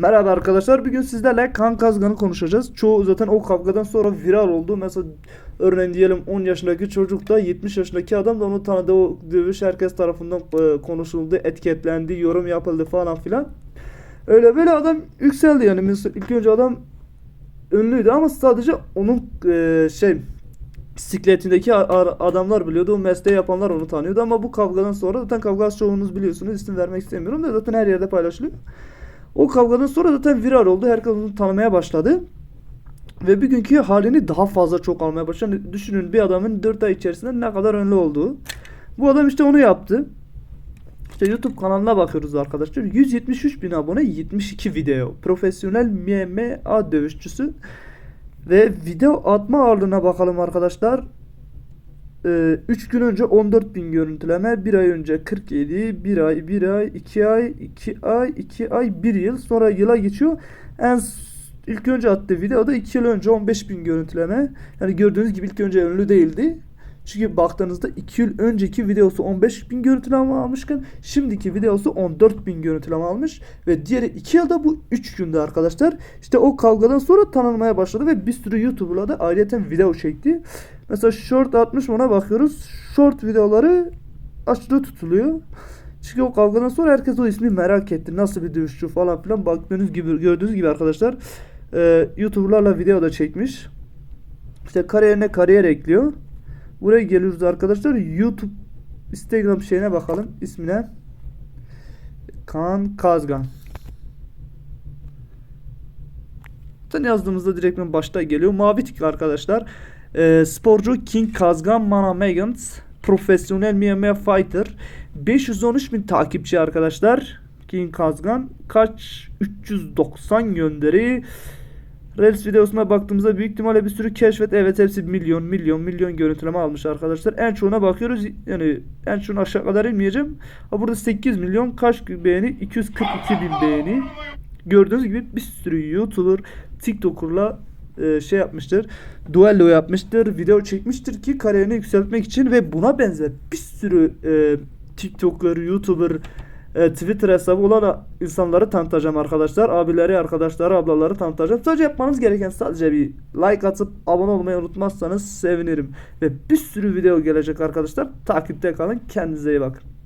Merhaba arkadaşlar. Bugün sizlerle kan kazganı konuşacağız. Çoğu zaten o kavgadan sonra viral oldu. Mesela örneğin diyelim 10 yaşındaki çocuk da 70 yaşındaki adam da onu tanıdı. O dövüş herkes tarafından e, konuşuldu, etiketlendi, yorum yapıldı falan filan. Öyle böyle adam yükseldi yani. İlk önce adam ünlüydü ama sadece onun e, şey bisikletindeki adamlar biliyordu. O mesleği yapanlar onu tanıyordu ama bu kavgadan sonra zaten kavga çoğunuz biliyorsunuz. İsim vermek istemiyorum da zaten her yerde paylaşılıyor. O kavgadan sonra zaten viral oldu. Herkes onu tanımaya başladı. Ve bugünkü halini daha fazla çok almaya başladı. Hani Düşünün bir adamın 4 ay içerisinde ne kadar ünlü olduğu. Bu adam işte onu yaptı. İşte YouTube kanalına bakıyoruz arkadaşlar. 173 bin abone, 72 video. Profesyonel MMA dövüşçüsü. Ve video atma ağırlığına bakalım arkadaşlar. 3 gün önce 14 bin görüntüleme, 1 ay önce 47, 1 ay, 1 ay, 2 ay, 2 ay, 2 ay, 1 yıl. Sonra yıla geçiyor. En ilk önce attığı videoda 2 yıl önce 15 bin görüntüleme. Yani gördüğünüz gibi ilk önce ünlü değildi. Çünkü baktığınızda 2 yıl önceki videosu 15 bin görüntüleme almışken şimdiki videosu 14 bin görüntüleme almış ve diğeri 2 yılda bu 3 günde arkadaşlar. İşte o kavgadan sonra tanınmaya başladı ve bir sürü YouTuber'la da ayrıyeten video çekti. Mesela short atmış ona bakıyoruz. Short videoları aşırı tutuluyor. Çünkü o kavgadan sonra herkes o ismi merak etti. Nasıl bir dövüşçü falan filan. Baktığınız gibi gördüğünüz gibi arkadaşlar e, YouTuber'larla video da çekmiş. İşte kariyerine kariyer ekliyor. Buraya geliyoruz arkadaşlar. YouTube Instagram şeyine bakalım. ismine. Kaan Kazgan. Zaten yazdığımızda direktmen başta geliyor. Mavi tik arkadaşlar. Ee, sporcu King Kazgan Mana Megans. Profesyonel MMA fighter. 513 bin takipçi arkadaşlar. King Kazgan. Kaç? 390 gönderi. Reels videosuna baktığımızda büyük ihtimalle bir sürü keşfet. Evet hepsi milyon milyon milyon görüntüleme almış arkadaşlar. En çoğuna bakıyoruz. Yani en çoğunu aşağı kadar inmeyeceğim. Ha burada 8 milyon kaç beğeni? 242 bin beğeni. Gördüğünüz gibi bir sürü YouTuber, TikToker'la e, şey yapmıştır. Duello yapmıştır. Video çekmiştir ki kariyerini yükseltmek için ve buna benzer bir sürü e, TikToker, YouTuber, e, Twitter hesabı olan insanları tanıtacağım arkadaşlar. Abileri, arkadaşları, ablaları tanıtacağım. Sadece yapmanız gereken sadece bir like atıp abone olmayı unutmazsanız sevinirim. Ve bir sürü video gelecek arkadaşlar. Takipte kalın. Kendinize iyi bakın.